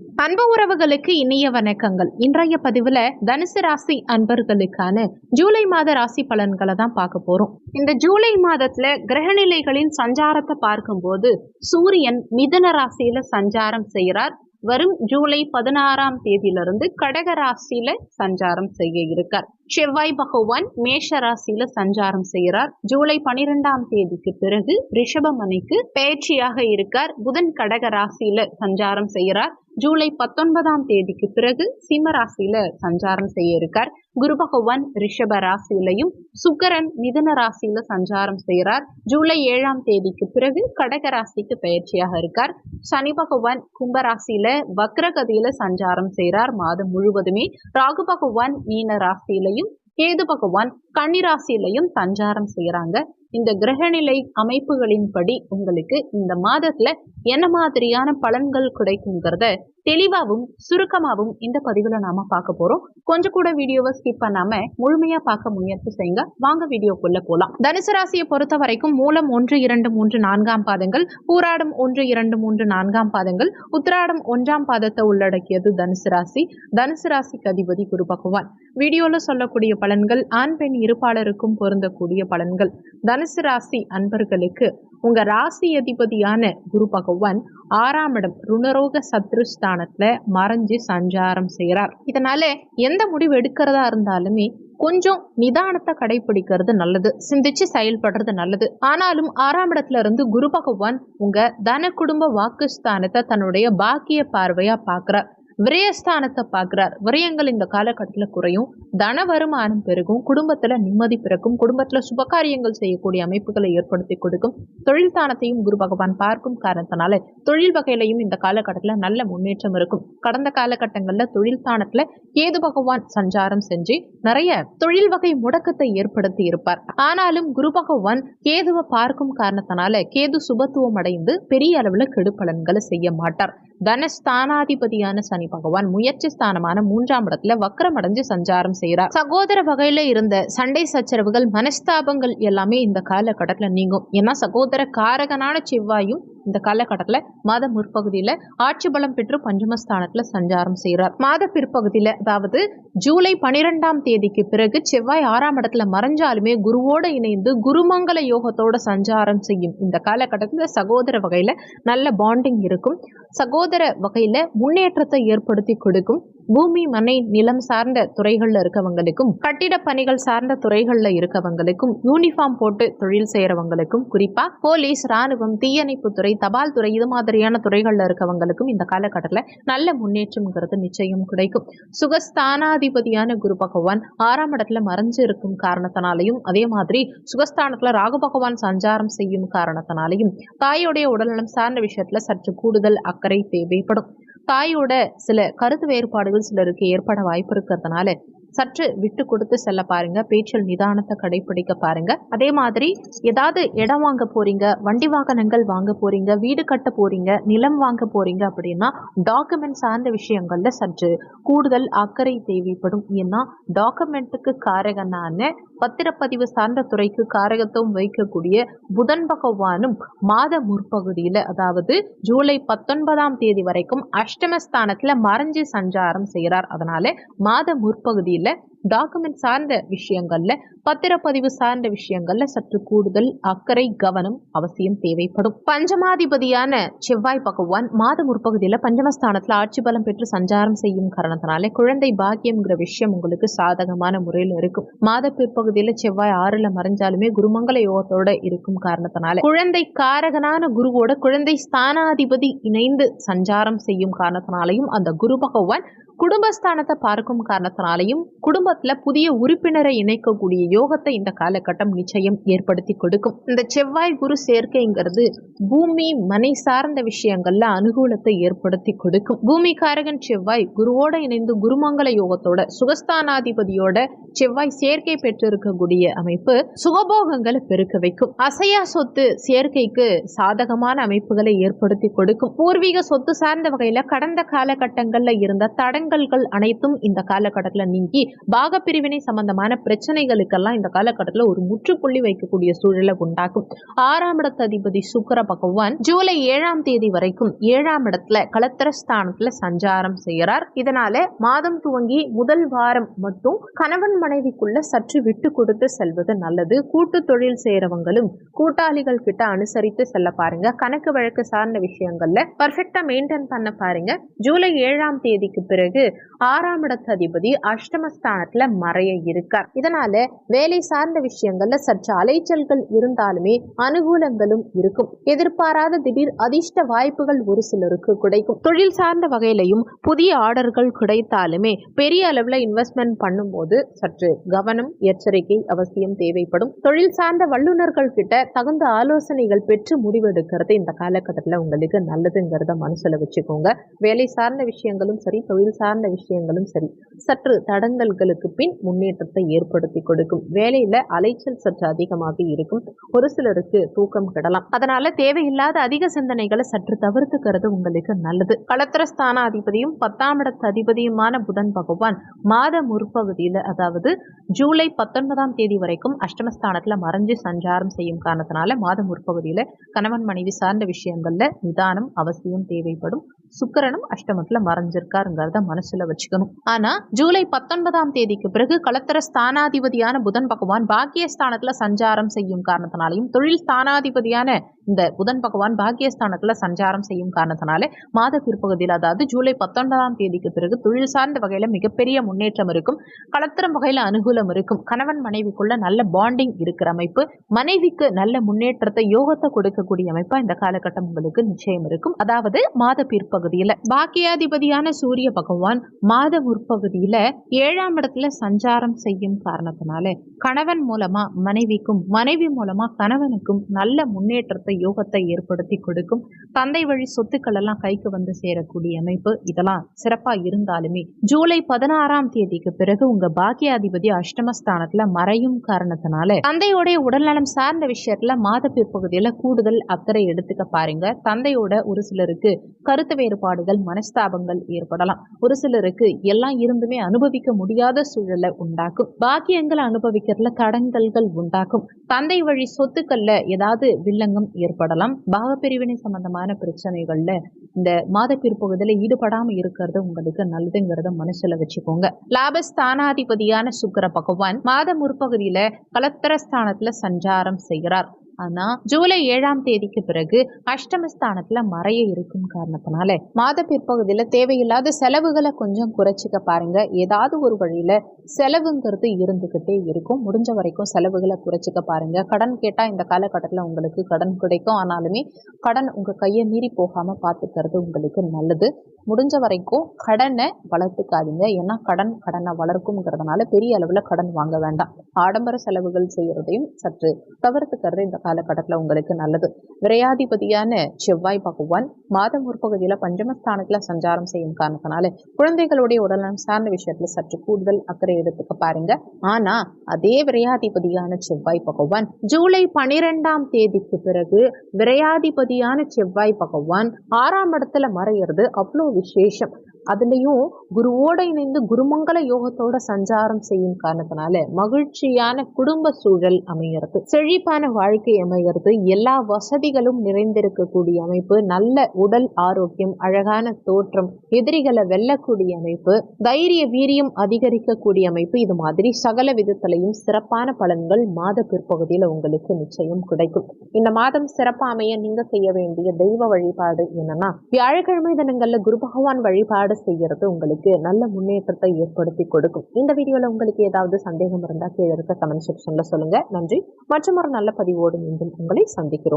அன்பு உறவுகளுக்கு இனிய வணக்கங்கள். இன்றைய பதிவுல தனுசு ராசி அன்பர்களுக்கான ஜூலை மாத ராசி பலன்களை தான் பார்க்க போறோம். இந்த ஜூலை மாதத்துல கிரகநிலைகளின் சஞ்சாரத்தை பார்க்கும்போது சூரியன் மிதுன ராசியில சஞ்சாரம் செய்கிறார். வரும் ஜூலை பதினாறாம் தேதியிலிருந்து கடக ராசியில சஞ்சாரம் செய்ய இருக்கார். செவ்வாய் பகவான் மேஷ ராசியில சஞ்சாரம் செய்கிறார். ஜூலை பனிரெண்டாம் தேதிக்கு பிறகு ரிஷபமணிக்கு பயிற்சியாக இருக்கார். புதன் கடக ராசியில சஞ்சாரம் செய்கிறார். ஜூலை பத்தொன்பதாம் தேதிக்கு பிறகு சிம்ம ராசியில சஞ்சாரம் செய்ய இருக்கார். குரு பகவான் ரிஷப ராசியிலையும் சுக்கரன் மிதன ராசியில சஞ்சாரம் செய்கிறார். ஜூலை ஏழாம் தேதிக்கு பிறகு கடக ராசிக்கு பயிற்சியாக இருக்கார். சனி பகவான் கும்பராசியில வக்ரகதியில சஞ்சாரம் செய்கிறார். மாதம் முழுவதுமே ராகு பகவான் மீன ராசியிலையும் கேது பகவான் கன்னிராசியிலையும் சஞ்சாரம் செய்யறாங்க. இந்த கிரகநிலை அமைப்புகளின்படி உங்களுக்கு இந்த மாதத்துல என்ன மாதிரியான பலன்கள் கிடைக்குங்கிறத தெளிவாகவும் சுருக்கமாகவும் இந்த பதிவுல நாம பார்க்க போறோம். கொஞ்சம் கூட வீடியோவை ஸ்கிப் பண்ணாம முழுமையா பார்க்க முயற்சி செய்யுங்க. வாங்க வீடியோக்குள்ள போலாம். தனுசு ராசியை பொறுத்த வரைக்கும் மூலம் ஒன்று இரண்டு மூன்று நான்காம் பாதங்கள் பூராடம் ஒன்று இரண்டு மூன்று நான்காம் பாதங்கள் உத்திராடம் ஒன்றாம் பாதத்தை உள்ளடக்கியது தனுசு ராசி. தனுசு ராசிக்கு அதிபதி குரு பகவான். வீடியோவில் சொல்லக்கூடிய பலன்கள் ஆண் பெண் இருப்பாளருக்கும் பொருந்தக்கூடிய பலன்கள். தனுசு ராசி அன்பர்களுக்கு உங்க ராசி அதிபதியான குரு பகவான் ஆறாம் இடம் ருணரோக சத்ருஸ்தானத்துல மறைஞ்சு சஞ்சாரம் செய்கிறார் இதனால எந்த முடிவு எடுக்கிறதா இருந்தாலுமே கொஞ்சம் நிதானத்தை கடைபிடிக்கிறது நல்லது. சிந்திச்சு செயல்படுறது நல்லது. ஆனாலும் ஆறாம் இடத்துல இருந்து குரு பகவான் உங்க தன குடும்ப வாக்குஸ்தானத்தை தன்னுடைய பாக்கிய பார்வையா பாக்குறார் விரயஸ்தானத்தை பார்க்கிறார். விரயங்கள் இந்த காலகட்டத்தில் குறையும். தன வருமானம் பெருகும். குடும்பத்துல நிம்மதி பிறக்கும். குடும்பத்துல சுபகாரியங்கள் செய்யக்கூடிய அமைப்புகளை ஏற்படுத்தி கொடுக்கும். தொழில் ஸ்தானத்தையும் குரு பகவான் பார்க்கும் காரணத்தினால தொழில் வகையிலையும் இந்த காலகட்டத்தில் நல்ல முன்னேற்றம் இருக்கும். கடந்த காலகட்டங்களில் தொழில் ஸ்தானத்துல கேது பகவான் சஞ்சாரம் செஞ்சு நிறைய தொழில் வகை முடக்கத்தை ஏற்படுத்தி இருப்பார். ஆனாலும் குரு பகவான் கேதுவை பார்க்கும் காரணத்தினால கேது சுபத்துவம் அடைந்து பெரிய அளவுல கெடுபலன்களை செய்ய மாட்டார். தனஸ்தானாதிபதியான சனி பகவான் முயற்சி ஸ்தானமான மூன்றாம் இடத்துல வக்கரமடைஞ்சு சஞ்சாரம் செய்கிறார் சகோதர வகையில இருந்த சண்டை சச்சரவுகள் மனஸ்தாபங்கள் எல்லாமே இந்த காலகட்டத்துல நீங்கும். ஏன்னா சகோதர காரகனான செவ்வாயும் இந்த காலகட்டத்தில் மாத முற்பகுதியில் ஆட்சி பலம் பெற்று பஞ்சமஸ்தானத்தில் சஞ்சாரம் செய்கிறார் மாத பிற்பகுதியில் அதாவது ஜூலை பனிரெண்டாம் தேதிக்கு பிறகு செவ்வாய் ஆறாம் இடத்துல மறைஞ்சாலுமே குருவோடு இணைந்து குருமங்கல யோகத்தோட சஞ்சாரம் செய்யும். இந்த காலகட்டத்தில் சகோதர வகையில் நல்ல பாண்டிங் இருக்கும். சகோதர வகையில் முன்னேற்றத்தை ஏற்படுத்தி கொடுக்கும் பூமி மனை நிலம் சார்ந்த துறைகளில் இருக்கவங்களுக்கும் கட்டிட பணிகள் சார்ந்த துறைகளில் இருக்கவங்களுக்கும் யூனிஃபார்ம் போட்டு தொழில் செய்கிறவங்களுக்கும் குறிப்பாக போலீஸ் ராணுவம் தீயணைப்பு துறை தபால் துறை இது மாதிரியான துறைகளில் இருக்கவங்களுக்கும் இந்த காலகட்டத்தில் நல்ல முன்னேற்றம்ங்கிறது நிச்சயம் கிடைக்கும். சுகஸ்தானாதிபதியான குரு பகவான் ஆறாம் இடத்துல மறைஞ்சு இருக்கும் காரணத்தினாலையும் அதே மாதிரி சுகஸ்தானத்தில் ராகு பகவான் சஞ்சாரம் செய்யும் காரணத்தினாலையும் தாயோடைய உடல்நலம் சார்ந்த விஷயத்துல சற்று கூடுதல் அக்கறை தேவைப்படும். தாயோட சில கருத்து வேறுபாடுகள் சிலருக்கு ஏற்பட வாய்ப்பு இருக்கிறதுனால சற்று விட்டு கொடுத்து செல்ல பாருங்க. பேச்சில் நிதானத்தை கடைபிடிக்க பாருங்க. அதே மாதிரி ஏதாவது இடம் வாங்க போறீங்க வண்டி வாகனங்கள் வாங்க போறீங்க வீடு கட்ட போறீங்க நிலம் வாங்க போறீங்க அப்படின்னா டாக்குமெண்ட் சார்ந்த விஷயங்கள்ல சற்று கூடுதல் அக்கறை தேவைப்படும். ஏன்னா டாக்குமெண்ட்டுக்கு காரகனான பத்திரப்பதிவு சார்ந்த துறைக்கு காரகத்துவம் வைக்கக்கூடிய புதன் பகவானும் மாத முற்பகுதியில் அதாவது ஜூலை பத்தொன்பதாம் தேதி வரைக்கும் அஷ்டமஸ்தானத்தில் மறைஞ்சு சஞ்சாரம் செய்கிறார் அதனால மாத முற்பகுதியில் டாக்குமெண்ட் சார்ந்த விஷயங்கள்ல பத்திரப்பதிவு சார்ந்த விஷயங்கள்ல சற்று கூடுதல் அக்கறை கவனம் அவசியம் தேவைப்படும். பஞ்சமாதிபதியான செவ்வாய் பகவான் மாத முற்பகுதியில் பஞ்சமஸ்தானத்தில் ஆட்சி பலம் பெற்று சஞ்சாரம் செய்யும் காரணத்தினாலே குழந்தை பாக்கியம்ங்கிற விஷயம் உங்களுக்கு சாதகமான முறையில் இருக்கும். மாத பிற்பகுதியில் செவ்வாய் ஆறுல மறைஞ்சாலுமே குருமங்கல யோகத்தோட இருக்கும் காரணத்தினால குழந்தை காரகனான குருவோட குழந்தை ஸ்தானாதிபதி இணைந்து சஞ்சாரம் செய்யும் காரணத்தினாலையும் அந்த குரு பகவான் குடும்பஸ்தானத்தை பார்க்கும் காரணத்தினாலையும் குடும்பத்துல புதிய உறுப்பினரை இணைக்கக்கூடிய யோகத்தை இந்த காலகட்டம் நிச்சயம் ஏற்படுத்தி கொடுக்கும். இந்த செவ்வாய் குரு சேர்க்கைங்கிறது பூமி மனை சார்ந்த விஷயங்கள்ல அனுகூலத்தை ஏற்படுத்தி கொடுக்கும். பூமிகாரகன் செவ்வாய் குருவோட இணைந்து குருமங்கல யோகத்தோட சுகஸ்தானாதிபதியோட செவ்வாய் சேர்க்கை பெற்றிருக்கக்கூடிய அமைப்பு சுகபோகங்களை பெருக்க வைக்கும். அசையா சொத்து சேர்க்கைக்கு சாதகமான அமைப்புகளை ஏற்படுத்தி கொடுக்கும். பூர்வீக சொத்து சார்ந்த வகையில கடந்த காலகட்டங்கள்ல இருந்த தடங்கல்கள் அனைத்தும் இந்த காலகட்டத்தில் நீங்கி பாகப்பிரிவினை சம்பந்தமான பிரச்சனைகளுக்கெல்லாம் இந்த காலகட்டத்தில் ஒரு முற்றுப்புள்ளி வைக்கக்கூடிய சூழலை உண்டாக்கும். ஆறாம் இடத்த அதிபதி சுக்கர பகவான் ஜூலை ஏழாம் தேதி வரைக்கும் ஏழாம் இடத்துல களத்திர சஞ்சாரம் செய்கிறார். இதனால மாதம் துவங்கி முதல் வாரம் மட்டும் கணவன் மனைவிக்குள்ள சற்று விட்டு கொடுத்து செல்வது நல்லது. கூட்டு தொழில் செய்யறவங்களும் கூட்டாளிகள் கிட்ட அனுசரித்து செல்ல பாருங்க. கணக்கு வழக்கு சார்ந்த விஷயங்கள்ல பர்ஃபெக்டா மெயின்டைன் பண்ண பாருங்க. ஜூலை ஏழாம் தேதிக்கு பிறகு ஆறாம் இடத்து அதிபதி அஷ்டமஸ்தானத்துல மறைய இருக்கார். இதனால வேலை சார்ந்த விஷயங்கள்ல சற்று அலைச்சல்கள் இருந்தாலுமே அனுகூலங்களும் இருக்கும். எதிர்பாராத திடீர் அதிர்ஷ்ட வாய்ப்புகள் ஒரு சிலருக்கு கிடைக்கும். தொழில் சார்ந்த வகையிலையும் புதிய ஆர்டர்கள் கிடைத்தாலுமே பெரிய அளவுல இன்வெஸ்ட்மெண்ட் பண்ணும்போது சற்று கவனம் எச்சரிக்கை அவசியம் தேவைப்படும். தொழில் சார்ந்த வல்லுநர்கள் கிட்ட தகுந்த ஆலோசனைகள் பெற்று முடிவெடுக்கிறது. இந்த காலகட்டத்தில் உங்களுக்கு நல்லதுங்கிறத மனசுல வச்சுக்கோங்க. வேலை சார்ந்த விஷயங்களும் சரி தொழில் சார்ந்த சார்ந்த விஷயங்களும் சரி. சற்று தடங்கல்களுக்கு பின் முன்னேற்றத்தை ஏற்படுத்தி கொடுக்கும். வேலையில அலைச்சல் சற்று அதிகமாக இருக்கும். ஒரு சிலருக்கு தூக்கம் கிடலாம். அதனால தேவையில்லாத அதிக சிந்தனைகளை சற்று தவிர்த்துக்கிறது உங்களுக்கு நல்லது. களத்திரஸ்தான அதிபதியும் பத்தாம் இடத்து அதிபதியுமான புதன் பகவான் மாத முற்பகுதியில் அதாவது ஜூலை பத்தொன்பதாம் தேதி வரைக்கும் அஷ்டமஸ்தானத்துல மறைஞ்சு சஞ்சாரம் செய்யும் காரணத்தினால மாத முற்பகுதியில கணவன் மனைவி சார்ந்த விஷயங்கள்ல நிதானம் அவசியம் தேவைப்படும். சுக்கரனும் அஷ்டமத்துல மறைஞ்சிருக்காருங்கிறத மனசுல வச்சுக்கணும். ஆனா ஜூலை பத்தொன்பதாம் தேதிக்கு பிறகு கலத்தர ஸ்தானாதிபதியான புதன் பகவான் பாக்கியஸ்தானத்துல சஞ்சாரம் செய்யும் காரணத்தினாலையும் தொழில் ஸ்தானாதிபதியான இந்த புதன் பகவான் பாக்கியஸ்தானத்துல சஞ்சாரம் செய்யும் காரணத்தினால மாத பிற்பகுதியில் அதாவது ஜூலை பத்தொன்பதாம் தேதிக்கு பிறகு தொழில் சார்ந்த வகையில மிகப்பெரிய முன்னேற்றம் இருக்கும். கலத்திரம் வகையில அனுகூலம் இருக்கும். கணவன் மனைவிக்குள்ள நல்ல பாண்டிங் இருக்கிற அமைப்பு மனைவிக்கு நல்ல முன்னேற்றத்தை யோகத்தை கொடுக்கக்கூடிய அமைப்பா இந்த காலகட்டம் உங்களுக்கு நிச்சயம் இருக்கும். அதாவது மாத பிற்பகுதியில பாக்கியாதிபதியான சூரிய பகவான் மாத முற்பகுதியில ஏழாம் இடத்துல சஞ்சாரம் செய்யும் காரணத்தினால கணவன் மூலமா மனைவிக்கும் மனைவி மூலமா கணவனுக்கும் நல்ல முன்னேற்றத்தை யோகத்தை ஏற்படுத்தி கொடுக்கும். தந்தை வழி சொத்துக்கள் எல்லாம் கைக்கு வந்து சேரக்கூடிய அமைப்பு இதெல்லாம் சிறப்பா இருந்தாலுமே ஜூலை பதினாறாம் தேதிக்கு பிறகு உங்க பாக்கியாதிபதி அஷ்டமஸ்தானத்துல மறையும் காரணத்தினால தந்தையோடைய உடல்நலம் சார்ந்த விஷயத்துல மாத பிற்பகுதியில கூடுதல் அக்கறை எடுத்துக்க பாருங்க. தந்தையோட ஒரு சிலருக்கு கருத்து வேறுபாடுகள் மனஸ்தாபங்கள் ஏற்படலாம். ஒரு சிலருக்கு எல்லாம் இருந்துமே அனுபவிக்க முடியாத சூழலை உண்டாக்கும். பாக்கியங்களை அனுபவிக்கிறதுல தடங்கல்கள் உண்டாக்கும். தந்தை வழி சொத்துக்கள்ல ஏதாவது வில்லங்கம் ஏற்படலாம். பாகப்பிரிவினை சம்பந்தமான பிரச்சனைகள்ல இந்த மாத பிற்பகுதியில ஈடுபடாம இருக்கிறது உங்களுக்கு நல்லதுங்கிறத மனசுல வச்சுக்கோங்க. லாபஸ்தானாதிபதியான சுக்கர பகவான் மாத முற்பகுதியில கலத்திரஸ்தானத்துல சஞ்சாரம் செய்கிறார். ஆனா ஜூலை ஏழாம் தேதிக்கு பிறகு அஷ்டமஸ்தானத்துல மறைய இருக்கும் காரணத்தினால மாத பிற்பகுதியில தேவையில்லாத செலவுகளை கொஞ்சம் குறைச்சிக்க பாருங்க. ஏதாவது ஒரு வழியில செலவுங்கிறது இருந்துகிட்டே இருக்கும். முடிஞ்ச வரைக்கும் செலவுகளை குறைச்சிக்க பாருங்க. கடன் கேட்டா இந்த காலகட்டத்தில் உங்களுக்கு கடன் கிடைக்கும். ஆனாலுமே கடன் உங்க கையை மீறி போகாம பார்த்துக்கிறது உங்களுக்கு நல்லது. முடிஞ்ச வரைக்கும் கடனை வளர்த்துக்காதீங்க. ஏன்னா கடன் கடனை வளர்க்குங்கிறதுனால பெரிய அளவுல கடன் வாங்க வேண்டாம். ஆடம்பர செலவுகள் செய்யறதையும் சற்று தவிர்த்துக்கிறது இந்த காலகட்டத்தில் உங்களுக்கு நல்லது. விரையாதிபதியான செவ்வாய் பகவான் மாதம் ஒரு பகுதியில் பஞ்சமஸ்தானத்தில் சஞ்சாரம் செய்யும் காரணத்தினால குழந்தைகளுடைய உடல்நலம் சார்ந்த விஷயத்துல சற்று கூடுதல் அக்கறை எடுத்துக்க பாருங்க. ஆனா அதே விரையாதிபதியான செவ்வாய் பகவான் ஜூலை பனிரெண்டாம் தேதிக்கு பிறகு விரையாதிபதியான செவ்வாய் பகவான் ஆறாம் இடத்துல மறையிறது அவ்வளோ విశేషం அதுலேயும் குருவோட இணைந்து குருமங்கல யோகத்தோட சஞ்சாரம் செய்யும் காரணத்தினால மகிழ்ச்சியான குடும்ப சூழல் அமைகிறது செழிப்பான வாழ்க்கை அமைகிறது எல்லா வசதிகளும் நிறைந்திருக்கக்கூடிய அமைப்பு நல்ல உடல் ஆரோக்கியம் அழகான தோற்றம் எதிரிகளை வெல்லக்கூடிய அமைப்பு தைரிய வீரியம் அதிகரிக்கக்கூடிய அமைப்பு இது மாதிரி சகல விதத்திலையும் சிறப்பான பலன்கள் மாத பிற்பகுதியில் உங்களுக்கு நிச்சயம் கிடைக்கும். இந்த மாதம் சிறப்பா அமைய நீங்க செய்ய வேண்டிய தெய்வ வழிபாடு என்னன்னா வியாழக்கிழமை தினங்கள்ல குரு பகவான் வழிபாடு செய்யறது உங்களுக்கு நல்ல முன்னேற்றத்தை ஏற்படுத்தி கொடுக்கும். இந்த வீடியோவில் உங்களுக்கு ஏதாவது சந்தேகம் இருந்தா கீழே இருக்க கமெண்ட் செக்ஷனில் சொல்லுங்க. நன்றி. மற்றும் ஒரு நல்ல பதிவோடு மீண்டும் உங்களை சந்திக்கிறோம்.